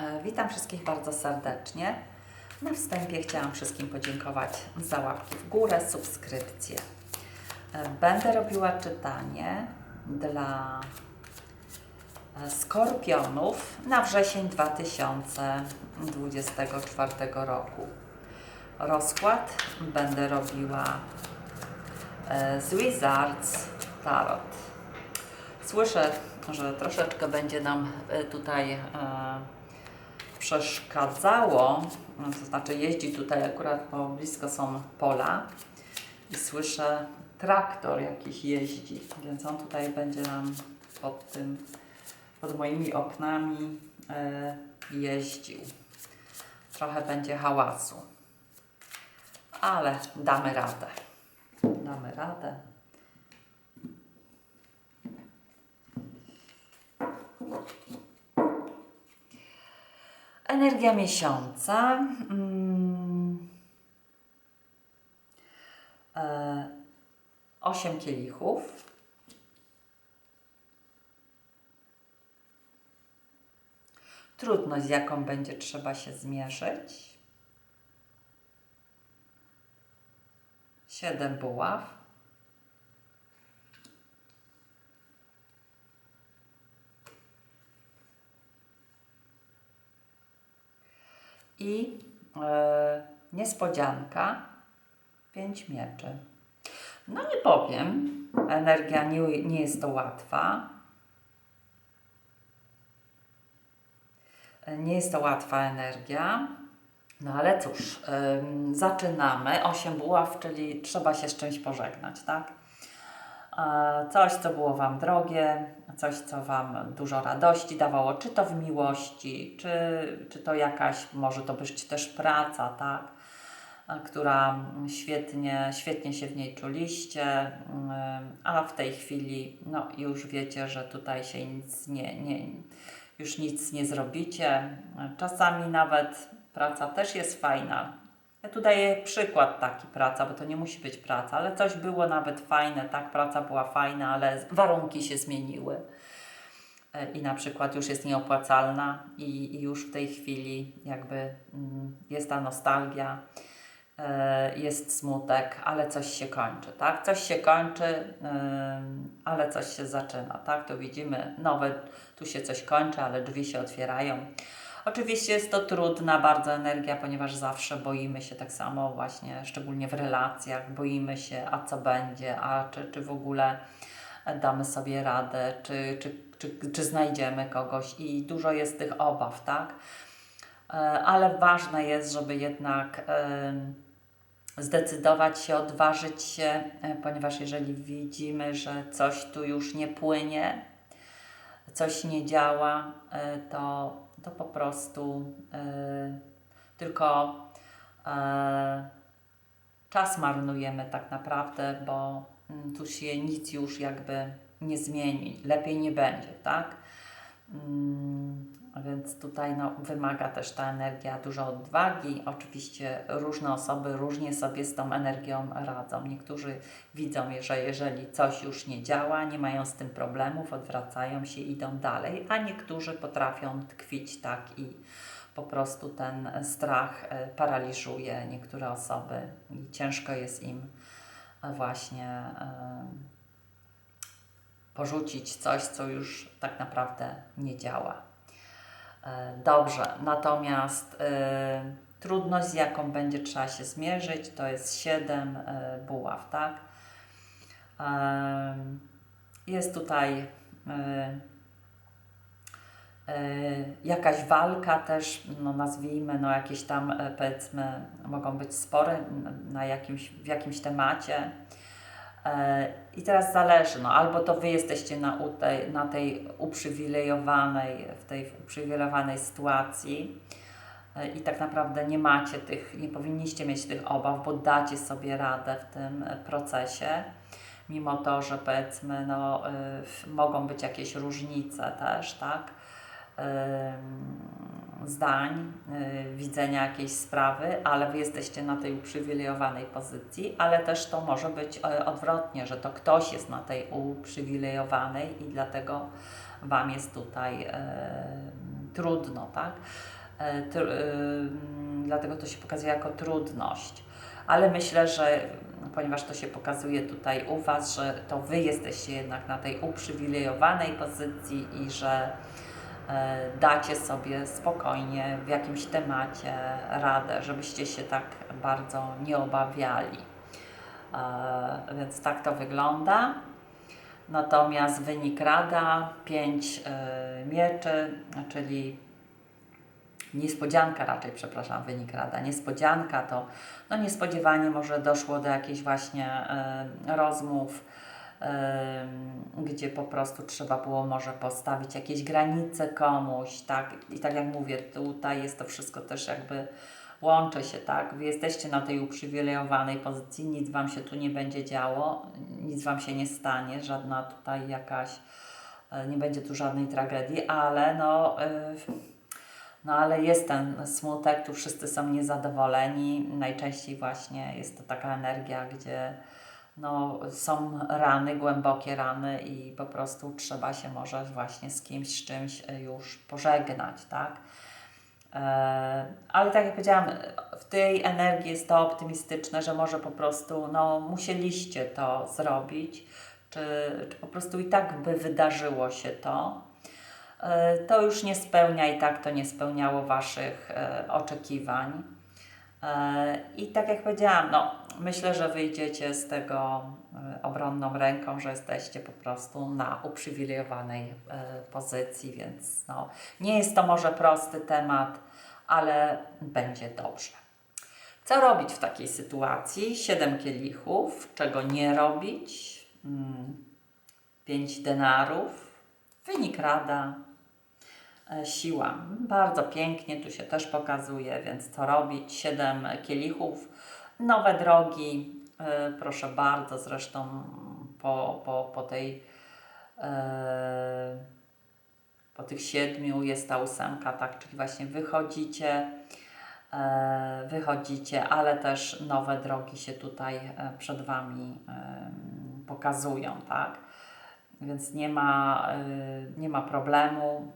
E, Witam wszystkich bardzo serdecznie. Na wstępie chciałam wszystkim podziękować za łapki w górę, subskrypcje. E, Będę robiła czytanie dla e, skorpionów na wrzesień 2024 roku. Rozkład będę robiła z Wizards Tarot. Słyszę, że troszeczkę będzie nam tutaj przeszkadzało, to znaczy jeździ tutaj akurat, bo blisko są pola i słyszę traktor jakiś jeździ, więc on tutaj będzie nam pod tym, pod moimi oknami e, jeździł. Trochę będzie hałasu, ale damy radę. Damy radę. Energia miesiąca. Mm, e, osiem kielichów. Trudność, z jaką będzie trzeba się zmierzyć. Siedem buław. I e, niespodzianka, pięć mieczy. No nie powiem, energia nie, nie jest to łatwa. Nie jest to łatwa energia. No ale cóż, zaczynamy. Osiem buław, czyli trzeba się z czymś pożegnać, tak? E, Coś, co było Wam drogie, coś, co Wam dużo radości dawało, czy to w miłości, czy, czy to jakaś, może to być też praca, tak? E, która świetnie, świetnie się w niej czuliście, ym, a w tej chwili no, już wiecie, że tutaj się nic nie, nie, już nic nie zrobicie. Czasami nawet praca też jest fajna. Ja tu daję przykład taki praca, bo to nie musi być praca, ale coś było nawet fajne, tak, praca była fajna, ale warunki się zmieniły. E, I na przykład już jest nieopłacalna i, i już w tej chwili jakby mm, jest ta nostalgia, e, jest smutek, ale coś się kończy, tak? Coś się kończy, ale coś się zaczyna, tak? Tu widzimy nowe, tu się coś kończy, ale drzwi się otwierają. Oczywiście jest to trudna bardzo energia, ponieważ zawsze boimy się tak samo właśnie, szczególnie w relacjach, boimy się, a co będzie, a czy, czy w ogóle damy sobie radę, czy, czy, czy, czy znajdziemy kogoś i dużo jest tych obaw, tak? E, Ale ważne jest, żeby jednak em, zdecydować się, odważyć się, e, ponieważ jeżeli widzimy, że coś tu już nie płynie, coś nie działa, e, to, to po prostu e, tylko e, czas marnujemy tak naprawdę, bo mm, tu się nic już jakby nie zmieni, lepiej nie będzie, tak? Mm, Więc tutaj no, wymaga też ta energia dużo odwagi. Oczywiście różne osoby różnie sobie z tą energią radzą. Niektórzy widzą, że jeżeli coś już nie działa, nie mają z tym problemów, odwracają się, idą dalej, a niektórzy potrafią tkwić tak i po prostu ten strach e, paraliżuje niektóre osoby i ciężko jest im e, właśnie e, porzucić coś, co już tak naprawdę nie działa. E, Dobrze, natomiast e, trudność, z jaką będzie trzeba się zmierzyć, to jest 7 e, buław, tak? Jest tutaj jakaś walka też, no nazwijmy, no jakieś tam powiedzmy, mogą być spory na jakimś, w jakimś temacie. E, I teraz zależy, no albo to Wy jesteście na, tej, na tej uprzywilejowanej, w tej uprzywilejowanej sytuacji e, i tak naprawdę nie macie tych, nie powinniście mieć tych obaw, bo dacie sobie radę w tym e, procesie, mimo to, że powiedzmy, no mogą być jakieś różnice też, tak, zdań, y, widzenia jakiejś sprawy, ale Wy jesteście na tej uprzywilejowanej pozycji, ale też to może być e, odwrotnie, że to ktoś jest na tej uprzywilejowanej i dlatego Wam jest tutaj em, trudno, tak? Tr, y, mm, dlatego to się pokazuje jako trudność. Ale myślę, że ponieważ to się pokazuje tutaj u Was, że to Wy jesteście jednak na tej uprzywilejowanej pozycji i że dacie sobie spokojnie w jakimś temacie radę, żebyście się tak bardzo nie obawiali. E, więc tak to wygląda. Natomiast wynik rada 5 mieczy, czyli niespodzianka raczej, przepraszam, wynik rada. Niespodzianka to no niespodziewanie może doszło do jakichś właśnie e, rozmów, e, gdzie po prostu trzeba było może postawić jakieś granice komuś, tak? I tak jak mówię, tutaj jest to wszystko też jakby łączy się, tak? Wy jesteście na tej uprzywilejowanej pozycji, nic Wam się tu nie będzie działo, nic Wam się nie stanie, żadna tutaj jakaś, e, nie będzie tu żadnej tragedii, ale no... No ale jest ten smutek, tu wszyscy są niezadowoleni. Najczęściej właśnie jest to taka energia, gdzie no, są rany, głębokie rany i po prostu trzeba się może właśnie z kimś, z czymś już pożegnać, tak? E, ale tak jak powiedziałam, w tej energii jest to optymistyczne, że może po prostu no, musieliście to zrobić, czy, czy po prostu i tak by wydarzyło się to. E, to już nie spełnia i tak to nie spełniało Waszych e, oczekiwań. E, I tak jak powiedziałam, no, myślę, że wyjdziecie z tego obronną ręką, że jesteście po prostu na uprzywilejowanej pozycji, więc no, nie jest to może prosty temat, ale będzie dobrze. Co robić w takiej sytuacji? Siedem kielichów, czego nie robić? Mm, pięć denarów, wynik rada, E, siła. Bardzo pięknie tu się też pokazuje, więc co robić? Siedem kielichów, nowe drogi, e, proszę bardzo, zresztą po, po, po tej e, po tych siedmiu jest ta ósemka, tak, czyli właśnie wychodzicie, wychodzicie, ale też nowe drogi się tutaj przed Wami pokazują, tak. Więc nie ma, nie ma problemu.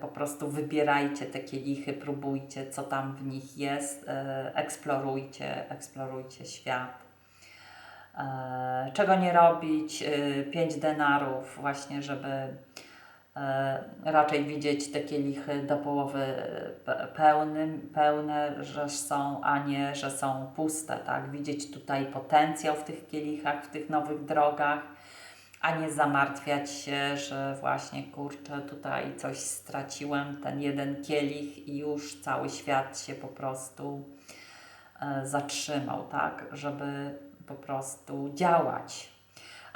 Po prostu wybierajcie te kielichy, próbujcie, co tam w nich jest, eksplorujcie, eksplorujcie świat. Czego nie robić? 5 denarów, właśnie, żeby raczej widzieć te kielichy do połowy pełnym, pełne, że są, a nie, że są puste, tak? Widzieć tutaj potencjał w tych kielichach, w tych nowych drogach a nie zamartwiać się, że właśnie kurczę, tutaj coś straciłem, ten jeden kielich i już cały świat się po prostu e, zatrzymał, tak, żeby po prostu działać.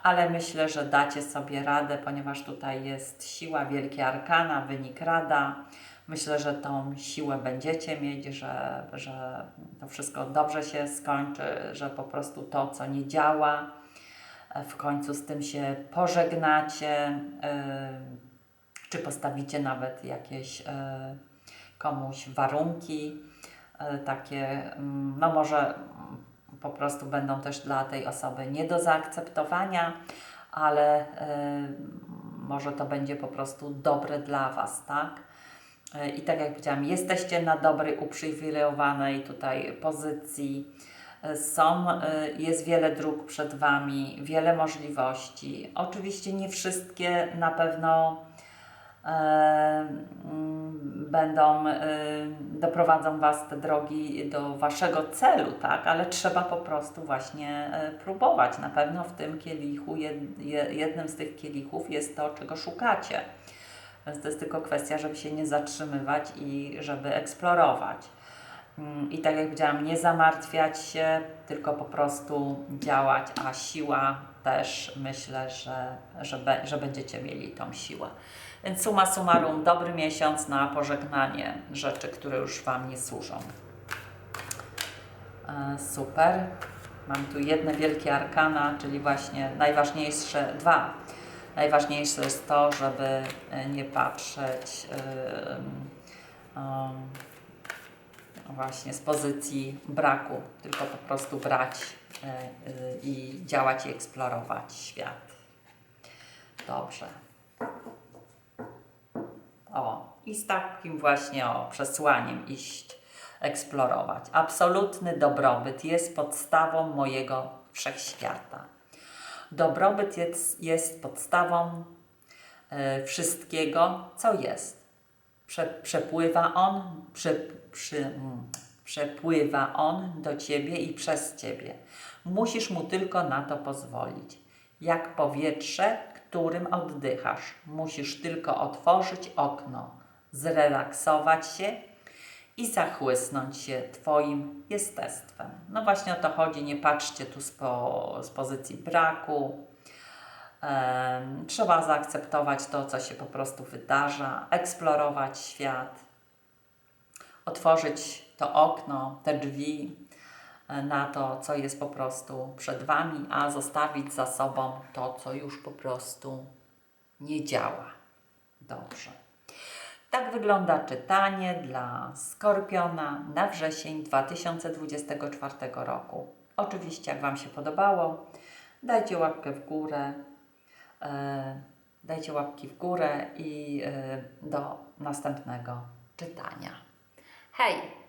Ale myślę, że dacie sobie radę, ponieważ tutaj jest siła, wielkie arkana, wynik rada. Myślę, że tą siłę będziecie mieć, że, że to wszystko dobrze się skończy, że po prostu to, co nie działa, w końcu z tym się pożegnacie, czy postawicie nawet jakieś komuś warunki takie, mm, no może po prostu będą też dla tej osoby nie do zaakceptowania, ale może to będzie po prostu dobre dla Was, tak? I tak jak powiedziałam, jesteście na dobrej, uprzywilejowanej tutaj pozycji są, y, jest wiele dróg przed Wami, wiele możliwości. Oczywiście nie wszystkie na pewno e, będą, e, doprowadzą Was te drogi do Waszego celu, tak? Ale trzeba po prostu właśnie e, próbować. Na pewno w tym kielichu, jed, jednym z tych kielichów jest to, czego szukacie. Więc to jest tylko kwestia, żeby się nie zatrzymywać i żeby eksplorować. I tak jak powiedziałam, nie zamartwiać się, tylko po prostu działać, a siła też myślę, że, że, be, że będziecie mieli tą siłę. Więc suma summarum, dobry miesiąc na pożegnanie rzeczy, które już Wam nie służą. E, super. Mam tu jedne wielkie arkana, czyli właśnie najważniejsze dwa. Najważniejsze jest to, żeby e, nie patrzeć. Yy, yy, właśnie z pozycji braku, tylko po prostu brać e, e, i działać i eksplorować świat. Dobrze. O, i z takim właśnie o przesłaniem iść eksplorować. Absolutny dobrobyt jest podstawą mojego wszechświata. Dobrobyt jest, jest podstawą e, wszystkiego, co jest. Prze, przepływa on, prze, przy, mm, przepływa on do ciebie i przez ciebie. Musisz mu tylko na to pozwolić. Jak powietrze, którym oddychasz. Musisz tylko otworzyć okno, zrelaksować się i zachłysnąć się Twoim jestestwem. No właśnie o to chodzi. Nie patrzcie tu z, po, z pozycji braku. Trzeba zaakceptować to, co się po prostu wydarza, eksplorować świat, otworzyć to okno, te drzwi e, na to, co jest po prostu przed Wami, a zostawić za sobą to, co już po prostu nie działa dobrze. Tak wygląda czytanie dla Skorpiona na wrzesień 2024 roku. Oczywiście, jak Wam się podobało, dajcie łapkę w górę, dajcie łapki w górę i e, do następnego czytania. Hej!